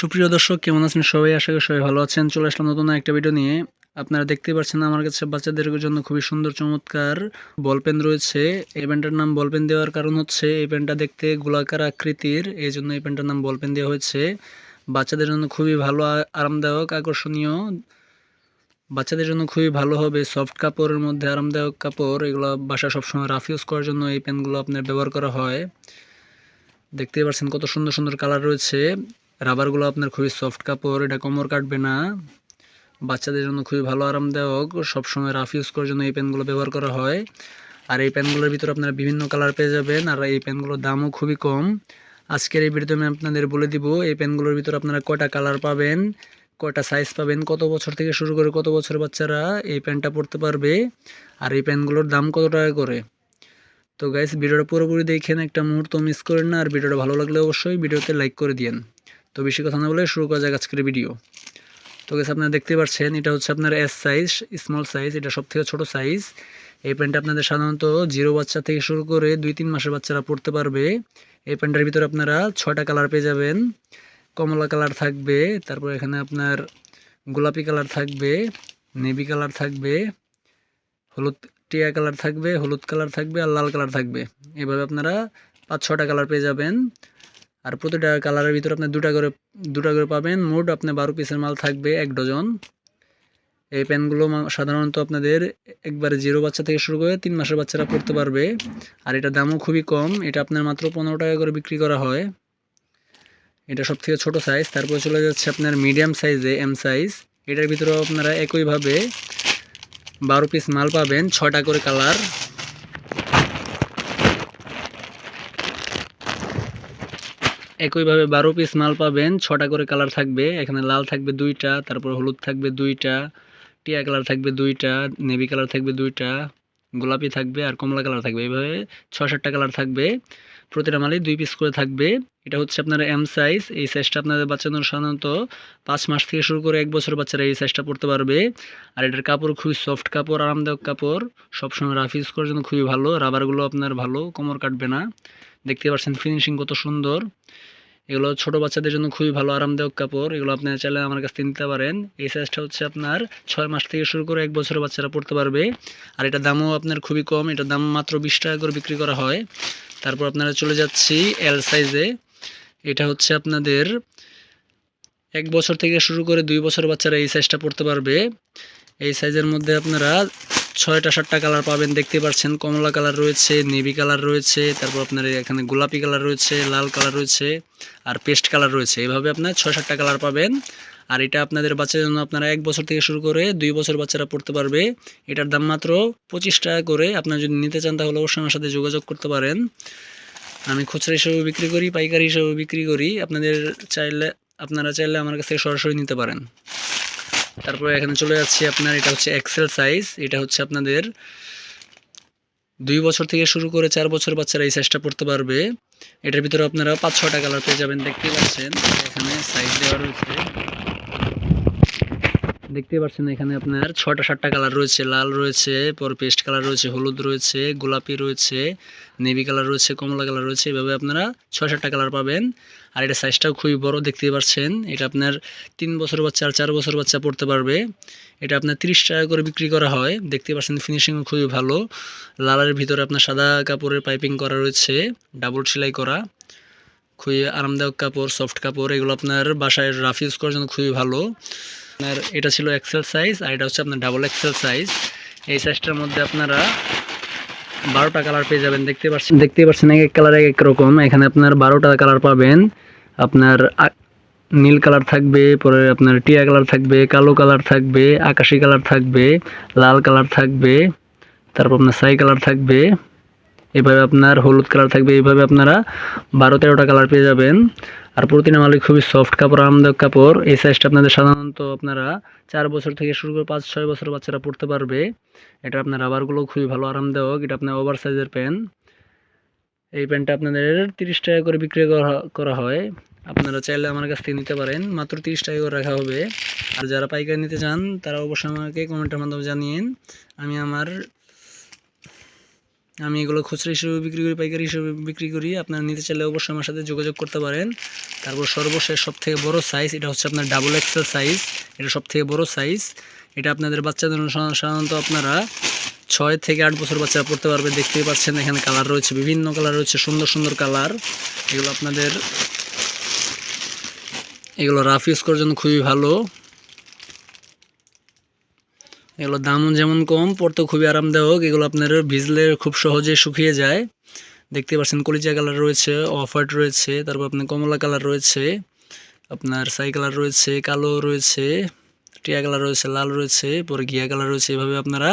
সুপ্রিয় দর্শক, কেমন আছেন সবাই? আশা করি সবাই ভালো আছেন। চলে আসলাম নতুন একটা ভিডিও নিয়ে। আপনারা দেখতে পাচ্ছেন আমার কাছে বাচ্চাদের জন্য খুবই সুন্দর, চমৎকার বল পেন রয়েছে। এই পেনটার নাম বল পেন দেওয়ার কারণ হচ্ছে, এই পেনটা দেখতে গোলাকার আকৃতির। এই জন্য এই পেনটার নাম বল পেন দেওয়া হয়েছে। বাচ্চাদের জন্য খুবই ভালো আরামদায়ক, আকর্ষণীয়। বাচ্চাদের জন্য খুবই ভালো হবে সফট কাপড়ের মধ্যে আরামদায়ক কাপড়। এগুলো বাসা সবসময় রাফ ইউজ করার জন্য এই পেনগুলো আপনার ব্যবহার করা হয়। দেখতেই পাচ্ছেন কত সুন্দর সুন্দর কালার রয়েছে। রাবারগুলো আপনার খুবই সফট কাপড়, এটা কোমর কাটবে না। বাচ্চাদের জন্য খুবই ভালো, আরামদায়ক। সবসময় রাফ ইউজ করার জন্য এই পেনগুলো ব্যবহার করা হয়। আর এই পেনগুলোর ভিতরে আপনারা বিভিন্ন কালার পেয়ে যাবেন, আর এই পেনগুলোর দামও খুবই কম। আজকের এই ভিডিওতে আমি আপনাদের বলে দিব, এই পেনগুলোর ভিতরে আপনারা কয়টা কালার পাবেন, কয়টা সাইজ পাবেন, কত বছর থেকে শুরু করে কত বছর বাচ্চারা এই পেনটা পড়তে পারবে, আর এই পেনগুলোর দাম কত টাকা করে। তো গাইস ভিডিওটা পুরোপুরি দেখেন, একটা মুহূর্ত মিস করেন না, আর ভিডিওটা ভালো লাগলে অবশ্যই ভিডিওতে লাইক করে দিয়েন। তো বেশি কথা না বলে শুরু করা যাক আজকের ভিডিও তো গেছে আপনারা দেখতে পাচ্ছেন, এটা হচ্ছে আপনার এস সাইজ স্মল সাইজ এটা সব থেকে ছোটো সাইজ এই প্যান্টটা আপনাদের সাধারণত জিরো বাচ্চা থেকে শুরু করে দুই তিন মাসের বাচ্চারা পড়তে পারবে। এই প্যান্টের ভিতরে আপনারা ছয়টা কালার পেয়ে যাবেন। কমলা কালার থাকবে, তারপর এখানে আপনার গোলাপি কালার থাকবে নেভি কালার থাকবে, হলুদ টিয়া কালার থাকবে, হলুদ কালার থাকবে আর লাল কালার থাকবে। এভাবে আপনারা পাঁচ ছটা কালার পেয়ে যাবেন। আর প্রতিটা কালারের ভিতরে আপনি দুটা করে দুটা করে পাবেন। মোট আপনি বারো পিসের মাল থাকবে এক ডজন। এই পেনগুলো মা- সাধারণত আপনাদের একবারে জিরো বাচ্চা থেকে শুরু করে তিন মাসের বাচ্চারা পড়তে পারবে। আর এটা দামও খুবই কম। এটা আপনার মাত্র পনেরো টাকা করে বিক্রি করা হয়। এটা সব থেকে ছোটো সাইজ তারপরে চলে যাচ্ছে আপনার মিডিয়াম সাইজে এম সাইজ এটার ভিতরেও আপনারা একইভাবে বারো পিস মাল পাবেন ছটা করে কালার। একইভাবে বারো পিস মাল পাবেন, ছটা করে কালার থাকবে, এখানে লাল থাকবে দুইটা, তারপর হলুদ থাকবে দুইটা, টিয়া কালার থাকবে দুইটা নেভি কালার থাকবে দুইটা গোলাপি থাকবে আর কমলা কালার থাকবে। এইভাবে ছ সাতটা কালার থাকবে। প্রতিটা মালেই দুই পিস করে থাকবে। এটা হচ্ছে আপনার এম সাইজ এই সাইজটা আপনাদের বাচ্চাদের সাধারণত পাঁচ মাস থেকে শুরু করে এক বছর বাচ্চারা এই সাইজটা পড়তে পারবে। আর এটার কাপড় খুবই সফট কাপড়, আরামদায়ক কাপড়। সবসময় রাফ ইউজ করার জন্য খুবই ভালো। রাবারগুলো আপনার ভালো, কোমর কাটবে না। দেখতে পাচ্ছেন ফিনিশিং কত সুন্দর। এগুলো ছোট বাচ্চাদের জন্য খুবই ভালো আরামদায়ক কাপড়। এগুলো আপনারা চাইলে আমার কাছ থেকে নিতে পারেন। এই সাইজটা হচ্ছে আপনার ছয় মাস থেকে শুরু করে এক বছরের বাচ্চারা পড়তে পারবে। আর এটা দামও আপনার খুবই কম। এটা দাম মাত্র বিশ টাকা করে বিক্রি করা হয়। তারপর আপনারা চলে যাচ্ছি এল সাইজে এটা হচ্ছে আপনাদের এক বছর থেকে শুরু করে দুই বছর বাচ্চারা এই সাইজটা পড়তে পারবে। এই সাইজের মধ্যে আপনারা ছয়টা, সাতটা কালার পাবেন, দেখতে পাচ্ছেন। কমলা কালার রয়েছে নেভি কালার রয়েছে, তারপর আপনার এখানে গোলাপি কালার রয়েছে, লাল কালার রয়েছে, আর পেস্ট কালার রয়েছে। এভাবে আপনার ছয় সাতটা কালার পাবেন। আর এটা আপনাদের বাচ্চাদের জন্য আপনারা এক বছর থেকে শুরু করে দুই বছর বাচ্চারা পড়তে পারবে। এটার দাম মাত্র পঁচিশ টাকা করে। আপনারা যদি নিতে চান তাহলে অবশ্যই আমার সাথে যোগাযোগ করতে পারেন। আমি খুচরা হিসেবে বিক্রি করি, পাইকারি হিসেবে বিক্রি করি। আপনাদের চাইলে, আপনারা চাইলে আমার কাছ থেকে সরাসরি নিতে পারেন। তারপরে এখানে চলে যাচ্ছি আপনার, এটা হচ্ছে এক্সেল সাইজ এটা হচ্ছে আপনাদের দুই বছর থেকে শুরু করে চার বছর বাচ্চারা এই সাইজটা পড়তে পারবে। এটার ভিতরে আপনারা পাঁচ ছটা কালার পেয়ে যাবেন, দেখতেই পাচ্ছেন। এখানে সাইজ দেওয়া রয়েছে। দেখতে পাচ্ছেন এখানে আপনার ছটা সাতটা কালার রয়েছে। লাল রয়েছে পর পেস্ট কালার রয়েছে, হলুদ রয়েছে, গোলাপি রয়েছে নেভি কালার রয়েছে, কমলা কালার রয়েছে। এভাবে আপনারা ছয়, সাতটা কালার পাবেন। আর এটা সাইজটাও খুবই বড়, দেখতে পাচ্ছেন এটা আপনার তিন বছর বাচ্চা আর চার বছর বাচ্চা পড়তে পারবে। এটা আপনার তিরিশ টাকা করে বিক্রি করা হয়। দেখতে পাচ্ছেন ফিনিশিংও খুবই ভালো। লালের ভিতরে আপনার সাদা কাপড়ের পাইপিং করা রয়েছে ডাবল সেলাই করা। খুবই আরামদায়ক কাপড় সফট কাপড়, এগুলো আপনার বাসায় রাফ ইউজ করার জন্য খুবই ভালো। আপনার এটা ছিল এক্সেল সাইজ আর এটা হচ্ছে আপনার ডাবল এক্সেল সাইজ এই সাইজটার মধ্যে আপনারা বারোটা কালার পেয়ে যাবেন, দেখতে পাচ্ছেন দেখতে পাচ্ছেন এক এক কালার এক এক রকম। এখানে আপনার বারোটা কালার পাবেন। আপনার নীল কালার থাকবে, পরে আপনার টিয়া কালার থাকবে, কালো কালার থাকবে, আকাশি কালার থাকবে, লাল কালার থাকবে, তারপর আপনার সাই কালার থাকবে। এভাবে আপনার হলুদ কালার থাকবে, এইভাবে আপনারা বারো তেরোটা কালার পেয়ে যাবেন। আর প্রতিটা মালিক খুবই সফট কাপড় আরামদায়ক কাপড়। এই সাইজটা আপনাদের সাধারণত আপনারা চার বছর থেকে শুরু করে পাঁচ, ছয় বছর বাচ্চারা পড়তে পারবে। এটা আপনার রাবারগুলো খুবই ভালো, আরামদায়ক। এটা আপনার ওভার সাইজের প্যান্ট এই প্যান্টটা আপনাদের তিরিশ টাকা করে বিক্রি করা- করা হয়। আপনারা চাইলে আমার কাছ থেকে নিতে পারেন। মাত্র তিরিশ টাকা করে রাখা হবে। আর যারা পাইকারি নিতে চান, তারা অবশ্যই আমাকে কমেন্টের মাধ্যমে জানিয়েন। আমি আমার আমি এগুলো খুচরা হিসেবে বিক্রি করি, পাইকারি হিসেবে বিক্রি করি। আপনারা নিতে চাইলে অবশ্যই আমার সাথে যোগাযোগ করতে পারেন। তারপর সর্বশেষ সব থেকে বড় সাইজ এটা হচ্ছে আপনার ডাবল এক্সেল সাইজ এটা সব থেকে বড় সাইজ এটা আপনাদের বাচ্চাদের সাধারণত আপনারা ছয় থেকে আট বছর বাচ্চা পড়তে পারবে। দেখতেই পাচ্ছেন এখানে কালার রয়েছে, বিভিন্ন কালার রয়েছে, সুন্দর সুন্দর কালার এগুলো আপনাদের এগুলো রাফ ইউজ করার জন্য খুবই ভালো। এগুলো দামও যেমন কম পড়তে খুবই আরামদায়ক। এগুলো আপনার ভিজলে খুব সহজে শুকিয়ে যায়। দেখতে পাচ্ছেন কলিজা কালার রয়েছে অফ হোয়াইট রয়েছে, তারপর আপনার কমলা কালার রয়েছে, আপনার সাই কালার রয়েছে, কালো রয়েছে, টিয়া কালার রয়েছে, লাল রয়েছে পরে ঘিয়া কালার রয়েছে, এভাবে আপনারা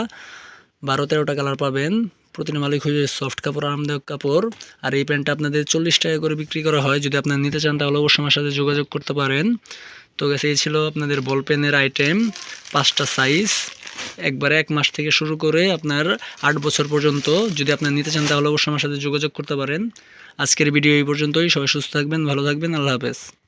বারো তেরোটা কালার পাবেন। প্রতিটি মালিক খুবই সফট কাপড়, আরামদায়ক কাপড়। আর এই প্যান্টটা আপনাদের চল্লিশ টাকা করে বিক্রি করা হয়। যদি আপনারা নিতে চান, তাহলে অবশ্যই আমার সাথে যোগাযোগ করতে পারেন। তো গেছে এই ছিল আপনাদের বল পেনের আইটেম পাঁচটা সাইজ একবারে এক মাস থেকে শুরু করে আপনার আট বছর পর্যন্ত যদি আপনার নিতে চান, তাহলে অবশ্যই আমার সাথে যোগাযোগ করতে পারেন। আজকের ভিডিও এই পর্যন্তই। সবাই সুস্থ থাকবেন, ভালো থাকবেন। আল্লাহ হাফেজ।